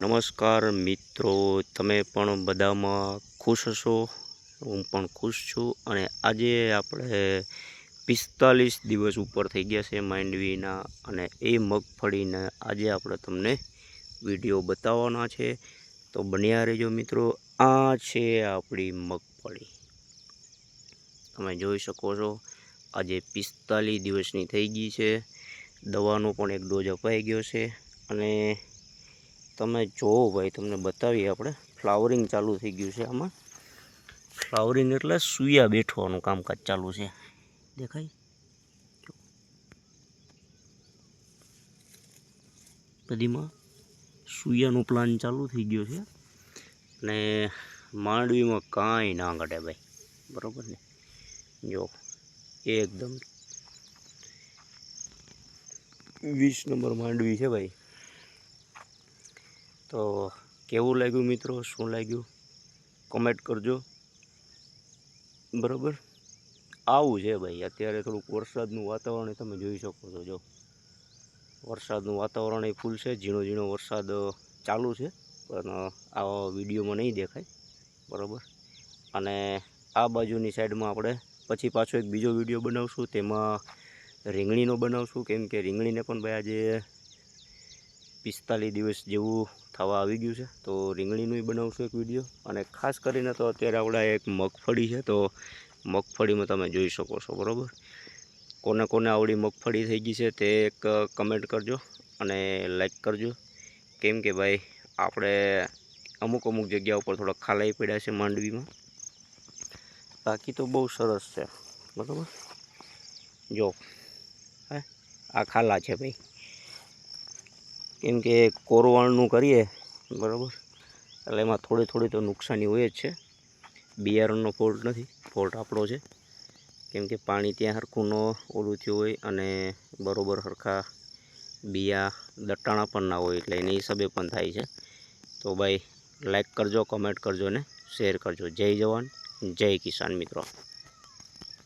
નમસ્કાર મિત્રો, તમે પણ બધામાં ખુશ હશો? હું પણ ખુશ છું અને આજે આપણે પિસ્તાલીસ દિવસ ઉપર થઈ ગયા છે માંડવીના અને એ મગફળીના આજે આપણે તમને વીડિયો બતાવવાના છે. તો બન્યા રહેજો મિત્રો, આ છે આપણી મગફળી તમે જોઈ શકો છો, આજે પિસ્તાલીસ દિવસની થઈ ગઈ છે. દવાનો પણ એક ડોઝ અપાઈ ગયો છે અને તમે જોવો ભાઈ, તમને બતાવીએ આપણે. ફ્લાવરિંગ ચાલુ થઈ ગયું છે આમાં. ફ્લાવરિંગ એટલે સૂયા બેઠવાનું કામકાજ ચાલુ છે. દેખાય? બધીમાં સૂયાનું પ્લાન ચાલુ થઈ ગયો છે. અને માંડવીમાં કાંઈ ના ઘટે ભાઈ. બરોબર ને? જો, એકદમ. વીસ નંબર માંડવી છે ભાઈ. તો કેવું લાગ્યું મિત્રો? શું લાગ્યું? કોમેન્ટ કરજો. બરાબર? આવું છે ભાઈ. અત્યારે થોડુંક વરસાદનું વાતાવરણ તમે જોઈ શકો છો. જો, વરસાદનું વાતાવરણ એ ફૂલ છે. ઝીણો ઝીણો વરસાદ ચાલુ છે. પણ આ વિડીયોમાં નહીં દેખાય. બરાબર? અને આ બાજુની સાઈડમાં આપણે પછી પાછો એક બીજો વીડિયો બનાવશું. તેમાં રીંગણીનો બનાવશું. કેમ કે રીંગણીને પણ ભાઈ આજે પિસ્તાલીસ દિવસ જેવું થવા આવી ગયું છે. તો રીંગણીનું બનાવશું એક વીડિયો અને ખાસ કરીને તો અત્યારે આપણે એક મગફળી છે, તો મગફળીમાં તમે જોઈ શકો છો, બરાબર? કોને કોને આવડી મગફળી થઈ ગઈ છે તે એક કમેન્ટ કરજો અને લાઈક કરજો. કેમ કે ભાઈ, આપણે અમુક અમુક જગ્યા ઉપર થોડા ખાલાઈ પડ્યા છે માંડવીમાં. બાકી તો બહુ સરસ છે, બરાબર? જો, હે? આ ખાલા છે ભાઈ. કેમ કે કોરવાણનું કરીએ, બરાબર? એટલે એમાં થોડી થોડી તો નુકસાની હોય જ છે. બિયારણનો ફોલ્ટ નથી, ફોલ્ટ આપણો છે. કેમ કે પાણી ત્યાં સરખું ન ઓલું થયું હોય અને બરોબર સરખા બિયા દટાણા પણ ના હોય એટલે એની હિસાબે પણ થાય છે. તો ભાઈ લાઈક કરજો કમેન્ટ કરજો ને શેર કરજો. જય જવાન, જય કિસાન મિત્રો.